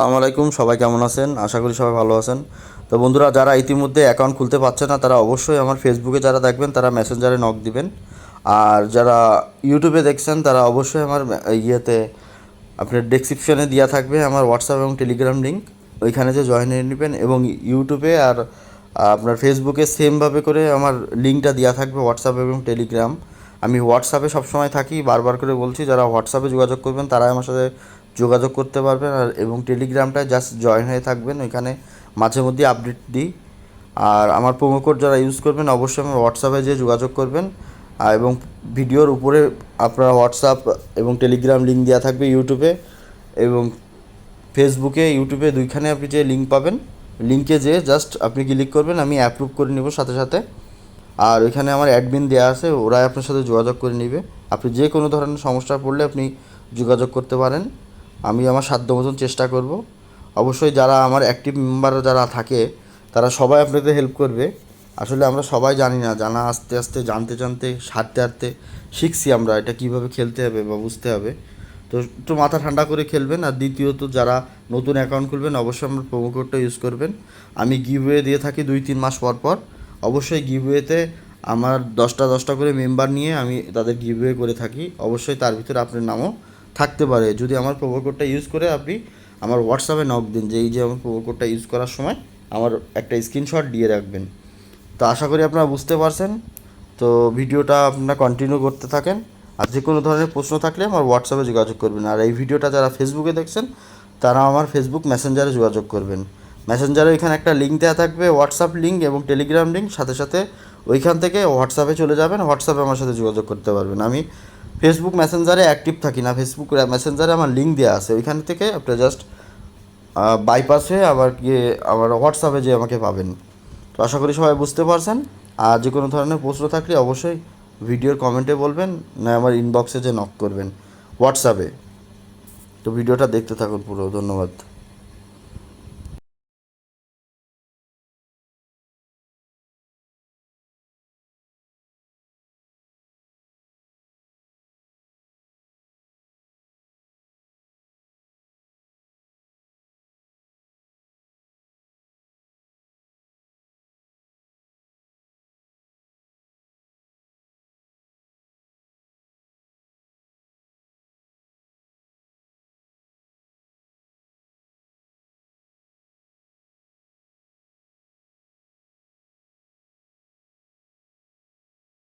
আসসালামু আলাইকুম, সবাই কেমন আছেন? আশা করি সবাই ভালো আছেন। তো বন্ধুরা, যারা ইতিমধ্যে অ্যাকাউন্ট খুলতে পারছে না, তারা অবশ্যই আমার ফেসবুকে যারা দেখবেন, তারা মেসেঞ্জারে নক দিবেন। আর যারা ইউটিউবে দেখছেন, তারা অবশ্যই আমার ইয়েতে, আপনার ডেসক্রিপশনে দেওয়া থাকবে আমার হোয়াটসঅ্যাপ এবং টেলিগ্রাম লিঙ্ক ওইখানে যে জয়েন হয়ে নেবেন এবং ইউটিউবে আর, আপনার ফেসবুকে সেমভাবে করে আমার লিঙ্কটা দেওয়া থাকবে হোয়াটসঅ্যাপ এবং টেলিগ্রাম আমি হোয়াটসঅ্যাপে সবসময় থাকি, বারবার করে বলছি, যারা হোয়াটসঅ্যাপে যোগাযোগ করবেন, তারাই আমার সাথে যোগাযোগ করতে পারবেন আর এবং টেলিগ্রামটায় জাস্ট জয়েন হয়ে থাকবেন, ওইখানে মাঝে মধ্যে আপডেট দিই। আর আমার প্রোমো কোড যারা ইউজ করবেন, অবশ্যই আমার হোয়াটসঅ্যাপে যেয়ে যোগাযোগ করবেন। এবং ভিডিওর উপরে আপনার হোয়াটসঅ্যাপ এবং টেলিগ্রাম লিঙ্ক দেওয়া থাকবে ইউটিউবে এবং ফেসবুকে ইউটিউবে দুইখানে আপনি যে লিঙ্ক পাবেন লিঙ্কে যেয়ে জাস্ট আপনি ক্লিক করবেন, আমি অ্যাপ্রুভ করে নেব সাথে সাথে। আর ওইখানে আমার অ্যাডমিন দেওয়া আছে, ওরাই আপনার সাথে যোগাযোগ করে নেবে। আপনি যে কোনো ধরনের সমস্যা পড়লে আপনি যোগাযোগ করতে পারেন। আমি আমার সাধ্য মতন চেষ্টা করব। অবশ্যই যারা আমার অ্যাক্টিভ মেম্বার যারা থাকে, তারা সবাই আপনাদের হেল্প করবে। আসলে আমরা সবাই জানি না, জানা আস্তে আস্তে, জানতে জানতে, হাঁটতে হাঁটতে শিখছি আমরা এটা কীভাবে খেলতে হবে বা বুঝতে হবে। তো একটু মাথা ঠান্ডা করে খেলবেন আর দ্বিতীয়ত যারা নতুন অ্যাকাউন্ট খুলবেন, অবশ্যই আমার প্রোমো কোডটা ইউজ করবেন। আমি গিভওয়ে দিয়ে থাকি দুই, তিন মাস পর পর। অবশ্যই গিভওয়েতে আমার দশটা দশটা করে মেম্বার নিয়ে আমি তাদের গিভওয়ে করে থাকি। অবশ্যই তার ভিতরে আপনার নামও থাকতে পারে। যদি আমার প্রোমো কোডটা ইউজ করে আপনি আমার হোয়াটসঅ্যাপে নক দিন যে, এই যে আমার প্রোমো কোডটা ইউজ করার সময় আমার একটা স্ক্রিনশট দিয়ে রাখবেন। তো আশা করি আপনারা বুঝতে পারছেন। তো ভিডিওটা আপনারা কন্টিনিউ করতে থাকেন। আর যে কোনো ধরনের প্রশ্ন থাকলে আমার হোয়াটসঅ্যাপে যোগাযোগ করবেন। আর এই ভিডিওটা যারা ফেসবুকে দেখছেন, তারা আমার ফেসবুক মেসেঞ্জারে যোগাযোগ করবেন। মেসেঞ্জারে ওইখানে একটা লিঙ্ক দেওয়া থাকবে হোয়াটসঅ্যাপ লিঙ্ক এবং টেলিগ্রাম লিঙ্ক সাথে সাথে ওইখান থেকে হোয়াটসঅ্যাপে চলে যাবেন। হোয়াটসঅ্যাপে আমার সাথে যোগাযোগ করতে পারবেন। আমি ফেসবুক মেসেঞ্জারে অ্যাক্টিভ থাকি না। ফেসবুক মেসেঞ্জারে আমার লিঙ্ক দেওয়া আছে। ওইখান থেকে আপনার জাস্ট বাইপাস হয়ে আবার গিয়ে আবার হোয়াটসঅ্যাপে যে আমাকে পাবেন। তো আশা করি সবাই বুঝতে পারছেন। আর যে কোনো ধরনের প্রশ্ন থাকলে অবশ্যই ভিডিওর কমেন্টে বলবেন, না আমার ইনবক্সে যে নক করবেন। হোয়াটসঅ্যাপে তো ভিডিওটা দেখতে থাকুন পুরো। ধন্যবাদ।